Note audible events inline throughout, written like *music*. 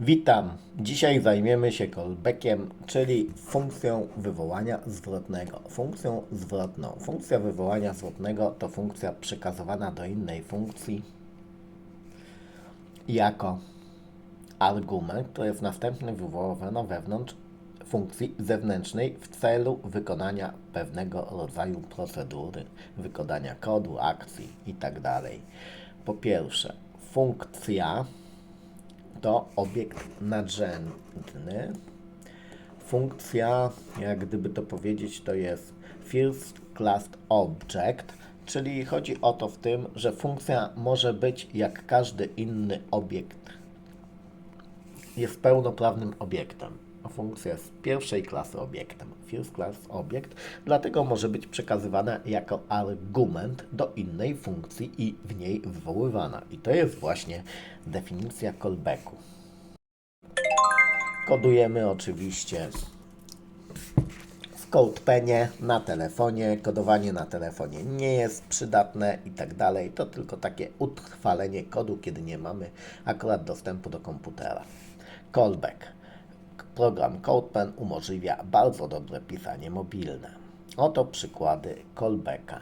Witam. Dzisiaj zajmiemy się callbackiem, czyli funkcją wywołania zwrotnego. Funkcją zwrotną. Funkcja wywołania zwrotnego to funkcja przekazywana do innej funkcji jako argument, który jest następnie wywoływany wewnątrz funkcji zewnętrznej w celu wykonania pewnego rodzaju procedury, wykonania kodu, akcji itd. Po pierwsze, funkcja to obiekt nadrzędny. Funkcja, jak gdyby to powiedzieć, to jest first class object, czyli chodzi o to w tym, że funkcja może być jak każdy inny obiekt. Jest pełnoprawnym obiektem. Funkcja jest pierwszej klasy obiektem, first class obiekt, dlatego może być przekazywana jako argument do innej funkcji i w niej wywoływana. I to jest właśnie definicja callbacku. Kodujemy oczywiście w CodePenie na telefonie. Kodowanie na telefonie nie jest przydatne i tak dalej. To tylko takie utrwalenie kodu, kiedy nie mamy akurat dostępu do komputera. Callback. Program CodePen umożliwia bardzo dobre pisanie mobilne. Oto przykłady callbacka.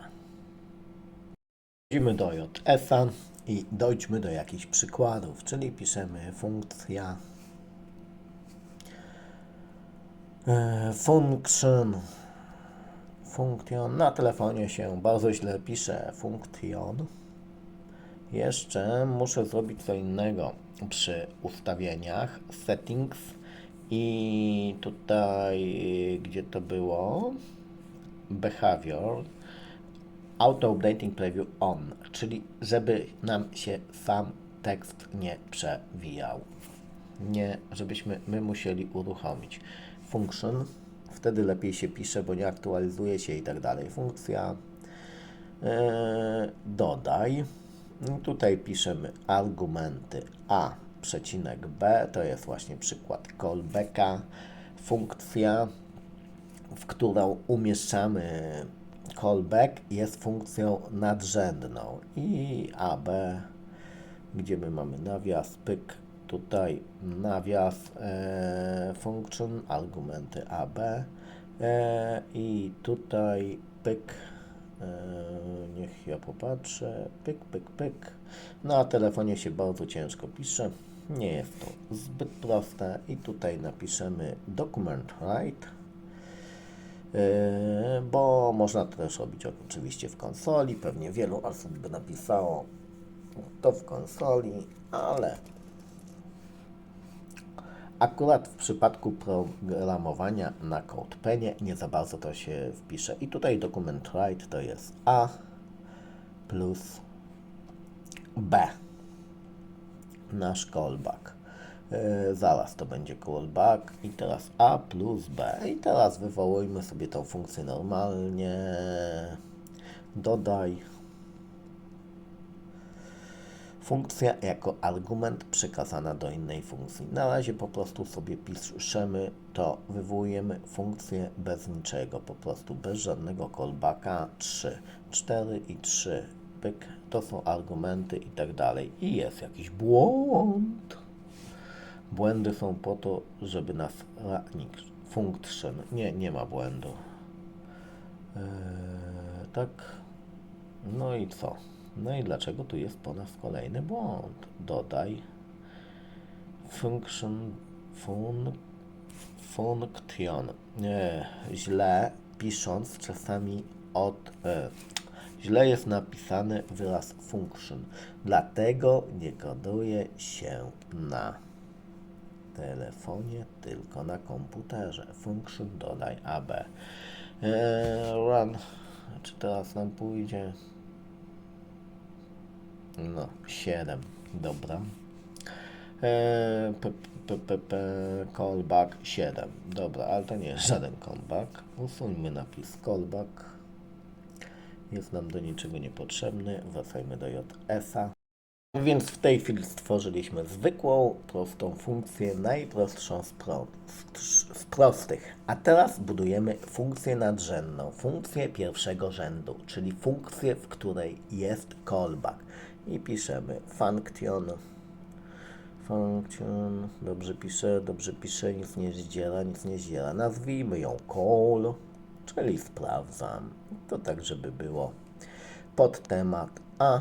Wchodzimy do JS-a i dojdźmy do jakichś przykładów, czyli piszemy funkcja e, function function na telefonie się bardzo źle pisze function jeszcze muszę zrobić co innego przy ustawieniach settings i tutaj gdzie to było behavior auto updating preview on, czyli żeby nam się sam tekst nie przewijał. Nie, żebyśmy my musieli uruchomić. Function, wtedy lepiej się pisze, bo nie aktualizuje się i tak dalej. Funkcja e, dodaj. Tutaj piszemy argumenty A przecinek B, to jest właśnie przykład callbacka. Funkcja, w którą umieszczamy callback jest funkcją nadrzędną i AB, gdzie my mamy nawias, pyk, tutaj nawias, e, function, argumenty AB e, i tutaj pyk, e, niech ja popatrzę, pyk, pyk, pyk. Na telefonie się bardzo ciężko pisze, nie jest to zbyt proste i tutaj napiszemy document write Yy, bo można to też robić oczywiście w konsoli. Pewnie wielu osób by napisało to w konsoli, ale akurat w przypadku programowania na CodePenie nie za bardzo to się wpisze. I tutaj dokument write to jest A plus B. Nasz callback. Yy, zaraz to będzie callback i teraz A plus B. I teraz wywołujmy sobie tą funkcję normalnie. Dodaj funkcja jako argument przekazana do innej funkcji. Na razie po prostu sobie piszemy to wywołujemy funkcję bez niczego po prostu bez żadnego callbacka. 3 4 i 3 pyk to są argumenty i tak dalej i jest jakiś błąd Błędy są po to, żeby nas ranić. Function. Nie, nie ma błędu. Eee, tak. No i co? No i dlaczego tu jest po nas kolejny błąd? Dodaj function fun, function. Nie, źle pisząc czasami od e, źle jest napisany wyraz function. Dlatego nie koduje się na telefonie, tylko na komputerze. Function dodaj AB. Eee, run. Czy teraz nam pójdzie? No, 7. Dobra. Eee, p, p, p, p, callback 7. Dobra, ale to nie jest żaden callback. Usuńmy napis callback. Jest nam do niczego niepotrzebny. Wracajmy do JS-a. Więc w tej chwili stworzyliśmy zwykłą, prostą funkcję, najprostszą z, pro, z prostych. A teraz budujemy funkcję nadrzędną, funkcję pierwszego rzędu, czyli funkcję, w której jest callback. I piszemy function, Function, dobrze pisze, dobrze pisze, nic nie zdziela, nic nie zdziela. Nazwijmy ją call, czyli sprawdzam. To tak, żeby było pod temat A,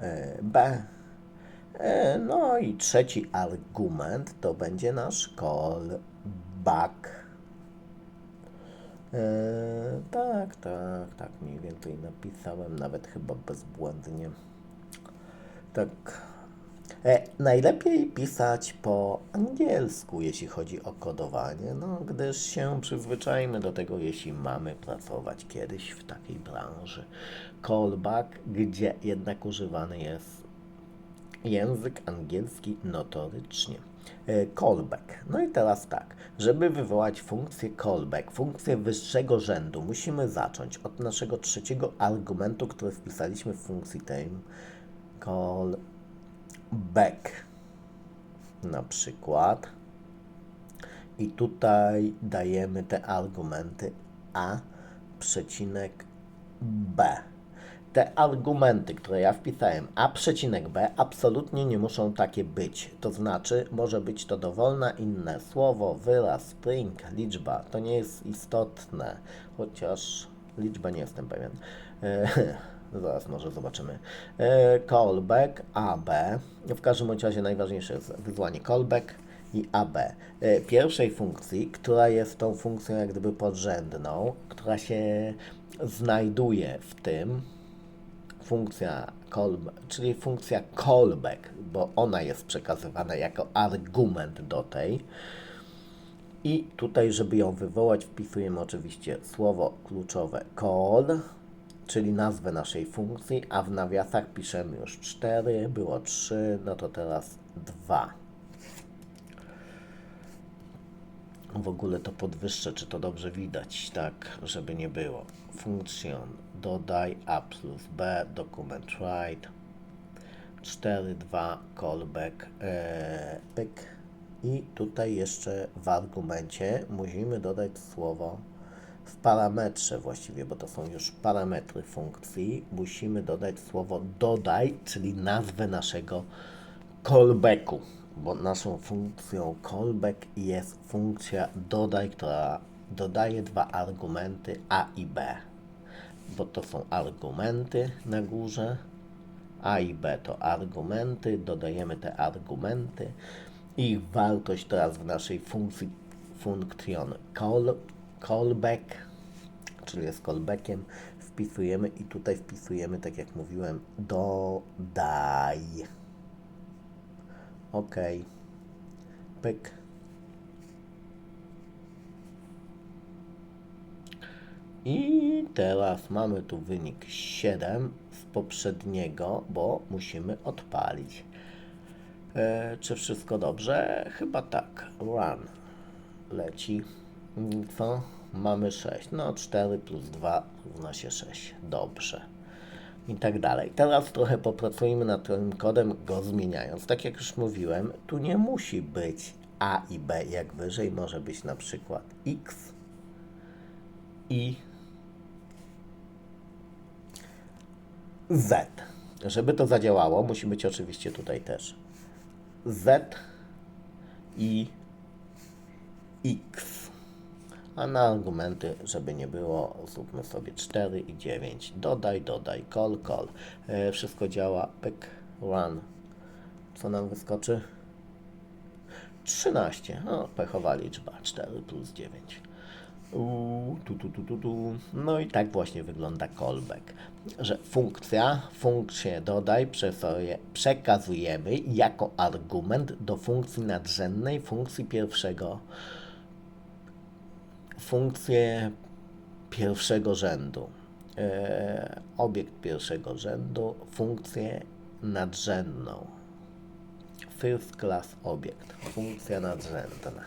e, B. E, No i trzeci argument to będzie nasz call back. E, tak, tak, tak, mniej więcej napisałem, nawet chyba bezbłędnie. Tak. E, najlepiej pisać po angielsku, jeśli chodzi o kodowanie, no, gdyż się przyzwyczajmy do tego, jeśli mamy pracować kiedyś w takiej branży. Callback, gdzie jednak używany jest język angielski notorycznie. E, Callback. No i teraz tak, żeby wywołać funkcję callback, funkcję wyższego rzędu, musimy zacząć od naszego trzeciego argumentu, który wpisaliśmy w funkcji tej callback. Na przykład. I tutaj dajemy te argumenty a przecinek b. Te argumenty, które ja wpisałem a przecinek b, absolutnie nie muszą takie być. To znaczy, może być to dowolne inne słowo, wyraz, string, liczba. To nie jest istotne, chociaż liczba nie jestem pewien. *laughs* E, Zaraz może zobaczymy. E, Callback AB. W każdym razie najważniejsze jest wyzwanie callback i AB. E, Pierwszej funkcji, która jest tą funkcją jak gdyby podrzędną, która się znajduje w tym, funkcja call, czyli funkcja callback, bo ona jest przekazywana jako argument do tej. I tutaj, żeby ją wywołać, wpisujemy oczywiście słowo kluczowe call, czyli nazwę naszej funkcji, a w nawiasach piszemy już 4, było 3, no to teraz 2. W ogóle to podwyższę, czy to dobrze widać, tak, żeby nie było. Funkcjon dodaj a plus b, dokument write, 4, 2, callback, e, pyk. I tutaj jeszcze w argumencie musimy dodać słowo w parametrze właściwie, bo to są już parametry funkcji. Musimy dodać słowo dodaj, czyli nazwę naszego callbacku, bo naszą funkcją callback jest funkcja dodaj, która dodaje dwa argumenty a i b, bo to są argumenty na górze, a i b to argumenty, dodajemy te argumenty i wartość teraz w naszej funkcji funkcjon call, callback, czyli jest callbackiem, wpisujemy i tutaj wpisujemy, tak jak mówiłem, dodaj. OK. Pyk. I teraz mamy tu wynik 7 z poprzedniego, bo musimy odpalić. E, czy wszystko dobrze? Chyba tak. Run. Leci. Co? Mamy 6. No 4 plus 2 równa się 6. Dobrze. I tak dalej. Teraz trochę popracujemy nad tym kodem, go zmieniając. Tak jak już mówiłem, tu nie musi być A i B jak wyżej. Może być na przykład X i Z. Żeby to zadziałało, musi być oczywiście tutaj też Z i X. A na argumenty, żeby nie było, zróbmy sobie 4 i 9. Dodaj, dodaj, call, call. E, wszystko działa. Pyk, run. Co nam wyskoczy? 13. No, pechowa liczba. 4 plus 9. Uuu, tu, tu, tu, tu, tu. No i tak właśnie wygląda callback, że funkcja, funkcję dodaj przekazujemy jako argument do funkcji nadrzędnej, funkcji pierwszego, funkcję pierwszego rzędu, e, obiekt pierwszego rzędu, funkcję nadrzędną, first class obiekt, funkcja nadrzędna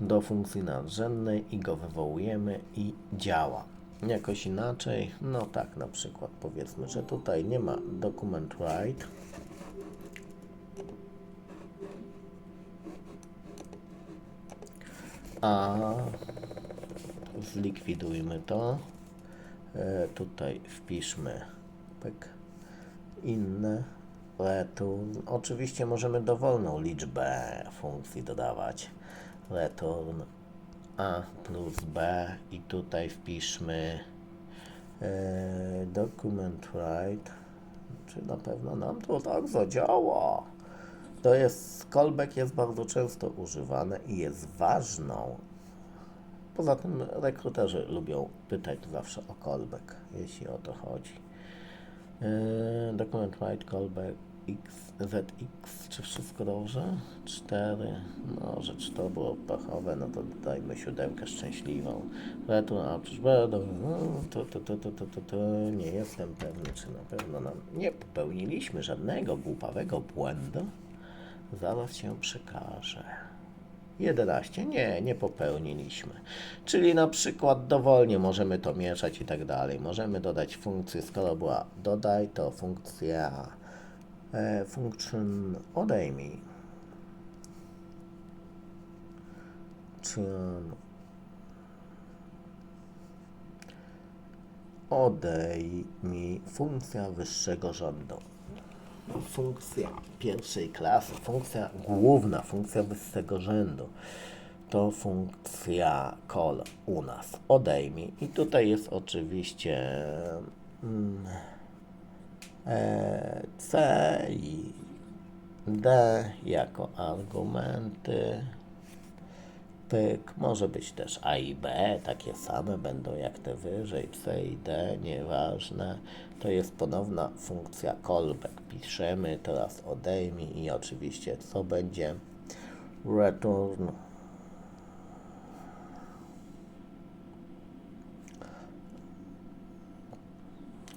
do funkcji nadrzędnej i go wywołujemy i działa. Jakoś inaczej, no tak na przykład powiedzmy, że tutaj nie ma document write. A zlikwidujmy to. E, tutaj wpiszmy pyk, inne return. Oczywiście możemy dowolną liczbę funkcji dodawać. Return a plus b i tutaj wpiszmy e, document write. Czy na pewno nam to tak zadziała? To jest, callback jest bardzo często używany i jest ważną. Poza tym rekruterzy lubią pytać zawsze o callback, jeśli o to chodzi. Yy, Document write callback x, zx, czy wszystko dobrze? 4, no rzecz to było pechowe, no to dajmy siódemkę szczęśliwą. Return, a będą, no, to, to, to, to, to, to, to, nie jestem pewny, czy na pewno nam nie popełniliśmy żadnego głupawego błędu. Zaraz się przekaże. 11. Nie, nie popełniliśmy. Czyli na przykład dowolnie możemy to mieszać i tak dalej. Możemy dodać funkcję, skoro była dodaj, to funkcja e, function odejmij. Czy odejmij funkcja wyższego rzędu funkcja pierwszej klasy, funkcja główna, funkcja wyższego rzędu, to funkcja call u nas. Odejmij. I tutaj jest oczywiście mm, e, C i D jako argumenty. Pyk, może być też A i B, takie same będą jak te wyżej, C i D, nieważne. To jest ponowna funkcja callback. Piszemy, teraz odejmij i oczywiście co będzie? Return.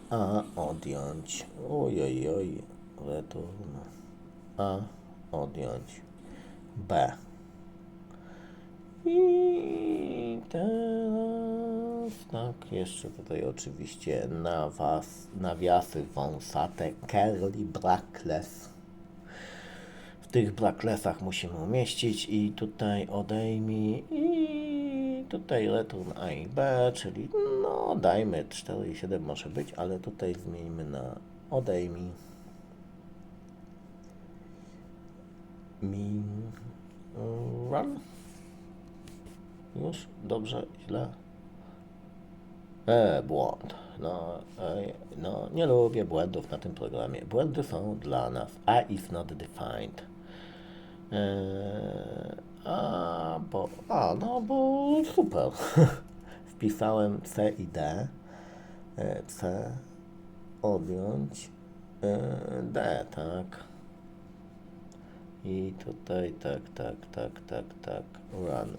A odjąć. Ojoj, oj, return. A odjąć. B. I teraz tak, jeszcze tutaj oczywiście nawas, nawiasy wąsate, curly brackless. W tych bracklessach musimy umieścić i tutaj odejmij i tutaj return A i B, czyli no dajmy 4 i 7 może być, ale tutaj zmieńmy na odejmij. Min run. Już? Dobrze? Źle? E, błąd. No, no, nie lubię błędów na tym programie. Błędy są dla nas. A is not defined. E, a, bo, a, no, bo super. *laughs* Wpisałem C i D. E, C, odjąć, e, D, tak. I tutaj tak, tak, tak, tak, tak, run.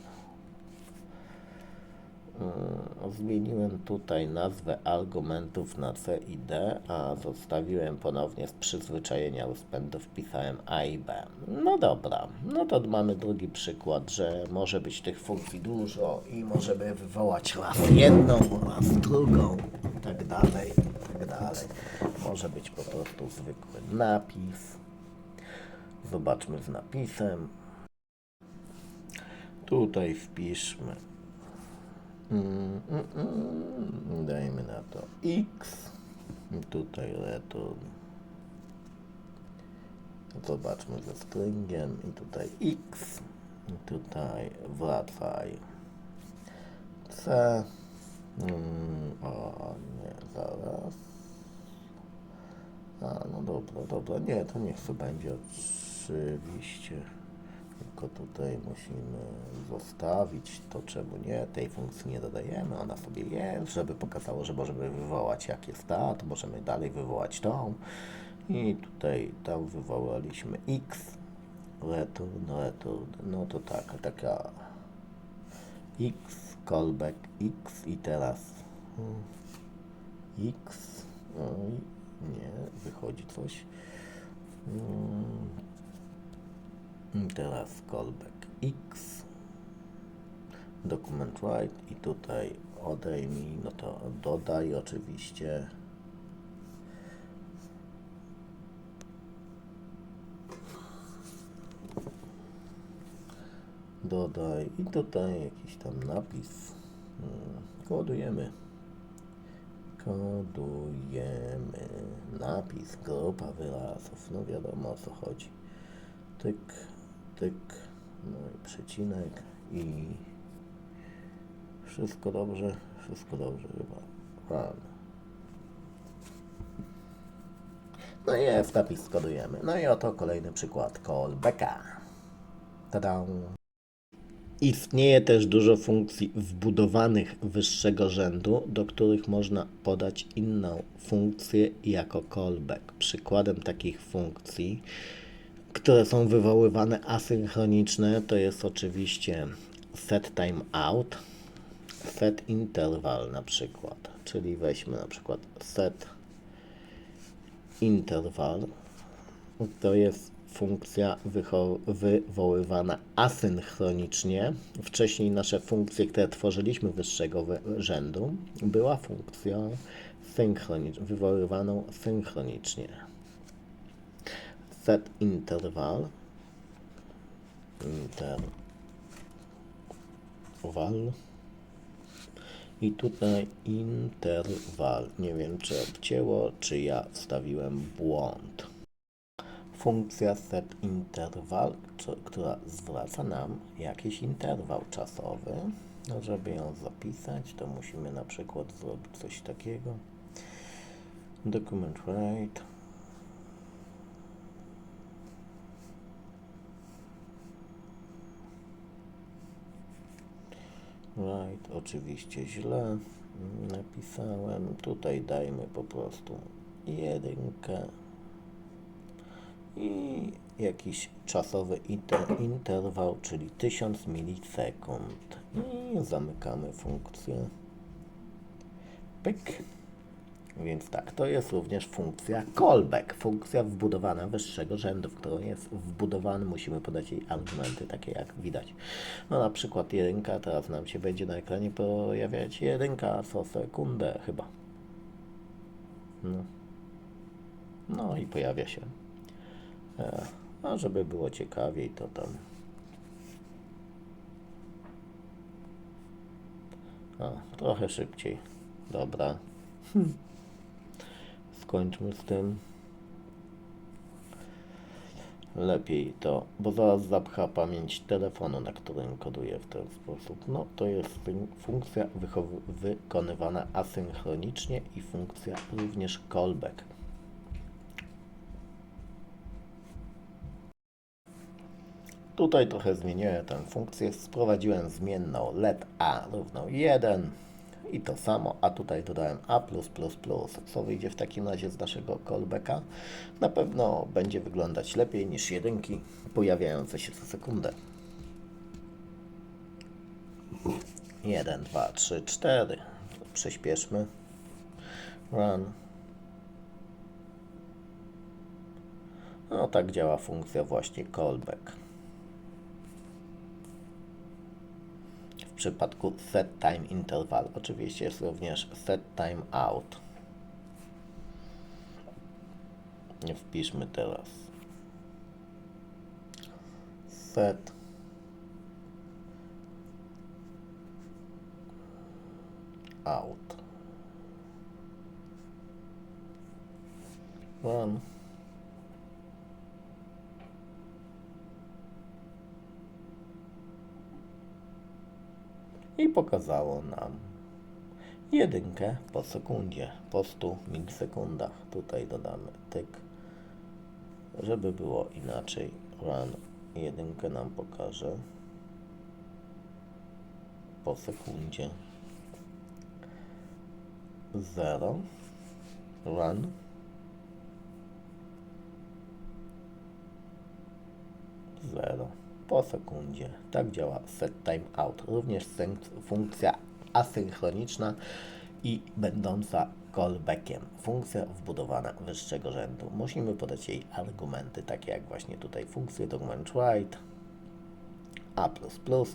Mm, Zmieniłem tutaj nazwę argumentów na C i D, a zostawiłem ponownie z przyzwyczajenia rozpędu wpisałem A i B. No dobra, no to mamy drugi przykład, że może być tych funkcji dużo i możemy wywołać raz jedną, raz drugą i tak dalej, i tak dalej. Może być po prostu zwykły napis. Zobaczmy z napisem. Tutaj wpiszmy Mm, mm, mm. Dajmy na to X. Tutaj return. Zobaczmy ze stringiem. I tutaj X. I tutaj wracaj. C. O nie, zaraz. A, no dobra, dobra. Nie, to niech to będzie oczywiście. Tutaj musimy zostawić to, czemu nie. Tej funkcji nie dodajemy, ona sobie jest, żeby pokazało, że możemy wywołać jak jest ta, to możemy dalej wywołać tą. I tutaj tam wywołaliśmy x, return, return, no to tak, taka x, callback x i teraz x, oj, nie, wychodzi coś. Hmm. Teraz callback X, document write i tutaj odejmij, no to dodaj oczywiście. Dodaj i tutaj jakiś tam napis. Hmm, Kodujemy. kodujemy napis, grupa wyrazów, no wiadomo o co chodzi. Tyk, tyk, no i przecinek i wszystko dobrze, wszystko dobrze chyba. Run. No i F napis skodujemy. No i oto kolejny przykład callbacka. Tada! Istnieje też dużo funkcji wbudowanych wyższego rzędu, do których można podać inną funkcję jako callback. Przykładem takich funkcji, które są wywoływane asynchroniczne, to jest oczywiście set timeout, set interval na przykład. Czyli weźmy na przykład set interval to jest funkcja wywoływana asynchronicznie. Wcześniej nasze funkcje, które tworzyliśmy wyższego wy- rzędu, była funkcją synchroniczną, wywoływaną synchronicznie. Set interval interval i tutaj interval. Nie wiem, czy obcięło, czy ja wstawiłem błąd. Funkcja set interval, która zwraca nam jakiś interwał czasowy. No, żeby ją zapisać, to musimy na przykład zrobić coś takiego. Document write. Right, oczywiście źle napisałem. Tutaj dajmy po prostu jedynkę i jakiś czasowy inter, interwał, czyli 1000 milisekund. I zamykamy funkcję. Pyk. Więc tak, to jest również funkcja callback, funkcja wbudowana wyższego rzędu, w którą jest wbudowany, musimy podać jej argumenty, takie jak widać. No na przykład jedynka, teraz nam się będzie na ekranie pojawiać jedynka co sekundę chyba. No, no i pojawia się. E, a żeby było ciekawiej, to tam. A, trochę szybciej. Dobra. Skończmy z tym. Lepiej to, bo zaraz zapcha pamięć telefonu, na którym koduję w ten sposób. No, to jest fun- funkcja wykonywana asynchronicznie i funkcja również callback. Tutaj trochę zmieniłem tę funkcję, wprowadziłem zmienną let a równą 1 i to samo, a tutaj dodałem a+++, co wyjdzie w takim razie z naszego callbacka. Na pewno będzie wyglądać lepiej niż jedynki pojawiające się co sekundę. 1, 2, 3, 4. Przyspieszmy. Run. No tak działa funkcja właśnie callback. Przypadku set time interval oczywiście jest również set time out. Nie wpiszmy teraz. Set out. Run. I pokazało nam jedynkę po sekundzie, po 100 milisekundach. Tutaj dodamy tyk, żeby było inaczej. Run jedynkę nam pokaże po sekundzie. 0 run zero po sekundzie. Tak działa set time out. Również funkcja asynchroniczna i będąca callbackiem. Funkcja wbudowana wyższego rzędu. Musimy podać jej argumenty, takie jak właśnie tutaj funkcję document write, a++,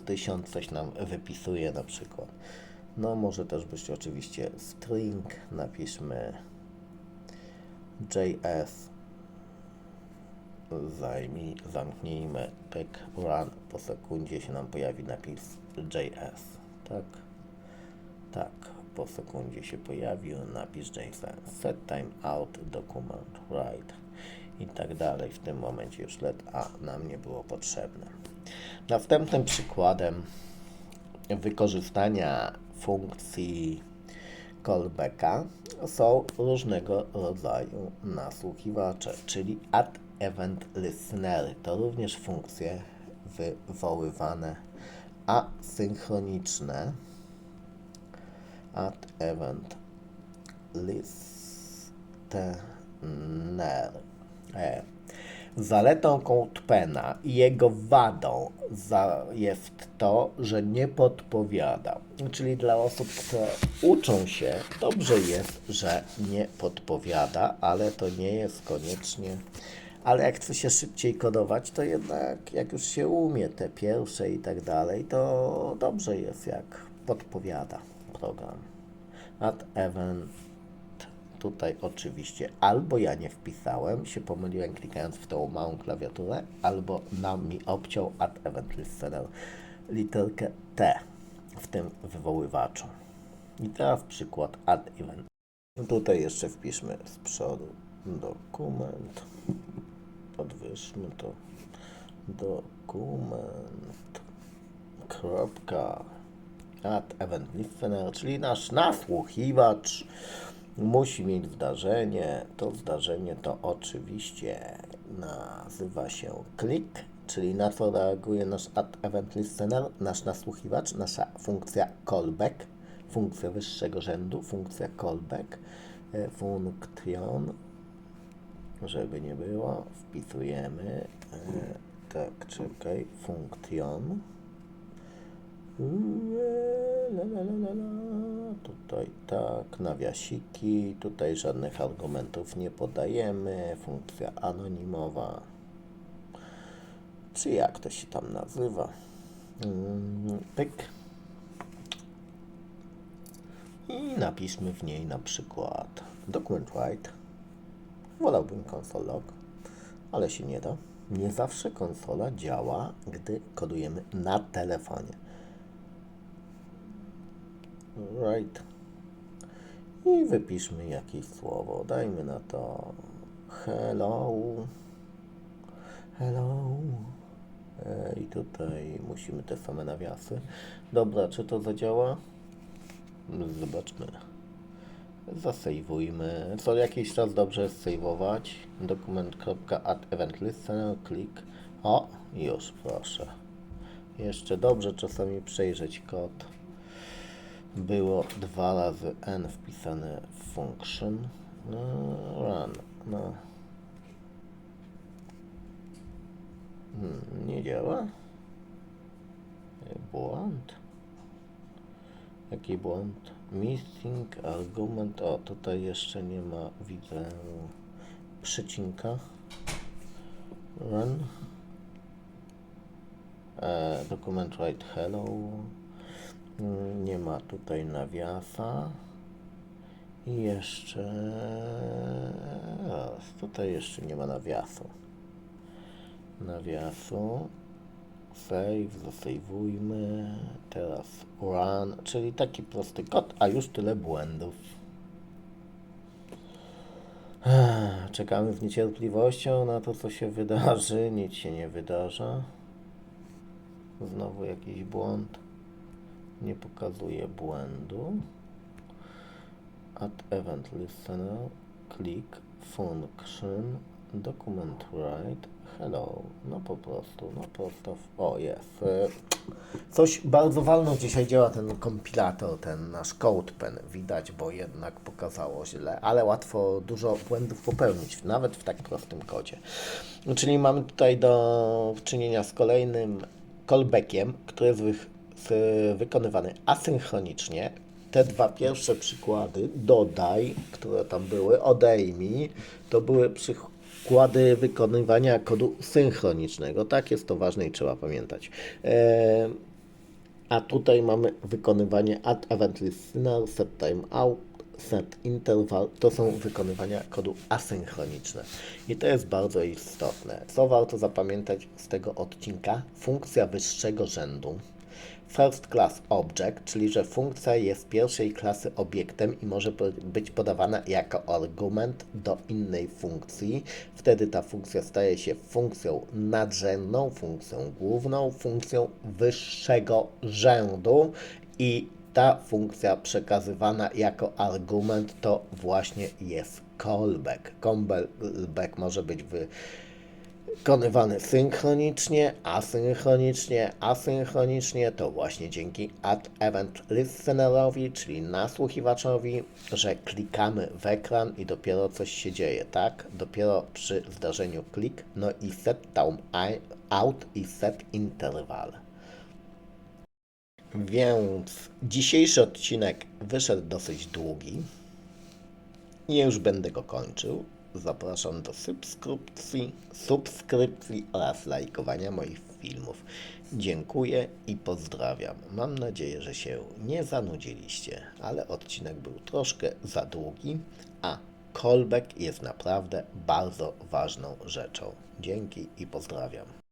1000 coś nam wypisuje na przykład. No może też być oczywiście string, napiszmy JS zajmij, zamknijmy pyk run, po sekundzie się nam pojawi napis JS, tak, tak, po sekundzie się pojawił, napisz JSON, set time out, document, write i tak dalej. W tym momencie już let A nam nie było potrzebne. Następnym przykładem wykorzystania funkcji callbacka są różnego rodzaju nasłuchiwacze, czyli add event listenery. To również funkcje wywoływane asynchroniczne. Add event listener. E. Zaletą CodePena i jego wadą jest to, że nie podpowiada. Czyli dla osób, które uczą się, dobrze jest, że nie podpowiada, ale to nie jest koniecznie. Ale jak chce się szybciej kodować, to jednak jak już się umie te pierwsze i tak dalej, to dobrze jest, jak podpowiada program. Add event Tutaj oczywiście albo ja nie wpisałem, się pomyliłem klikając w tą małą klawiaturę, albo nam mi obciął add event listener literkę T w tym wywoływaczu. I teraz przykład add event. Tutaj jeszcze wpiszmy z przodu dokument. Podwyższmy to. Dokument. Kropka. Add event listener, czyli nasz nasłuchiwacz musi mieć zdarzenie. To zdarzenie to oczywiście nazywa się click, czyli na co reaguje nasz add event listener, nasz nasłuchiwacz, nasza funkcja callback, funkcja wyższego rzędu, funkcja callback, e, funktion, żeby nie było, wpisujemy, e, tak, czekaj, la. Tutaj tak, nawiasiki, tutaj żadnych argumentów nie podajemy, funkcja anonimowa, czy jak to się tam nazywa. Mm, Pyk. I napiszmy w niej na przykład document write. Wolałbym console log, ale się nie da. Nie zawsze konsola działa, gdy kodujemy na telefonie. Right. I wypiszmy jakieś słowo. Dajmy na to hello. Hello. E, I tutaj musimy te same nawiasy. Dobra, czy to zadziała? Zobaczmy. Zasejwujmy. Co jakiś czas dobrze jest sejwować. Dokument.add klik. O, już proszę. Jeszcze dobrze czasami przejrzeć kod było dwa razy n wpisane w function no, run. No. Hmm, nie działa? Błąd? Jaki błąd? Missing argument. O, tutaj jeszcze nie ma, widzę, przecinka. Run. E, document write hello. Mm, Nie ma tutaj nawiasa. I jeszcze raz. Tutaj jeszcze nie ma nawiasu. Nawiasu. Save, zasejwujmy. Teraz run, czyli taki prosty kod, a już tyle błędów. Czekamy z niecierpliwością na to, co się wydarzy. Nic się nie wydarza. Znowu jakiś błąd nie pokazuje błędu. Add event listener, click, function, document write, hello. No po prostu, no prosto. O, jest. E, Coś bardzo walno dzisiaj działa ten kompilator, ten nasz CodePen. Widać, bo jednak pokazało źle, ale łatwo dużo błędów popełnić, nawet w tak prostym kodzie. Czyli mamy tutaj do czynienia z kolejnym callbackiem, który jest z- wykonywany asynchronicznie. Te dwa pierwsze przykłady, dodaj, które tam były, odejmij, to były przykłady wykonywania kodu synchronicznego. Tak jest to ważne i trzeba pamiętać. E, a tutaj mamy wykonywanie add event listener, set time out, set interval. To są wykonywania kodu asynchroniczne. I to jest bardzo istotne. Co warto zapamiętać z tego odcinka? Funkcja wyższego rzędu First class object, czyli że funkcja jest pierwszej klasy obiektem i może być podawana jako argument do innej funkcji. Wtedy ta funkcja staje się funkcją nadrzędną, funkcją główną, funkcją wyższego rzędu i ta funkcja przekazywana jako argument to właśnie jest callback. Callback może być wykonywany synchronicznie, asynchronicznie, asynchronicznie to właśnie dzięki add event listenerowi, czyli nasłuchiwaczowi, że klikamy w ekran i dopiero coś się dzieje, tak? Dopiero przy zdarzeniu klik, no i set time out i set interval. Więc dzisiejszy odcinek wyszedł dosyć długi. Ja już będę go kończył. Zapraszam do subskrypcji, subskrypcji oraz lajkowania moich filmów. Dziękuję i pozdrawiam. Mam nadzieję, że się nie zanudziliście, ale odcinek był troszkę za długi, a callback jest naprawdę bardzo ważną rzeczą. Dzięki i pozdrawiam.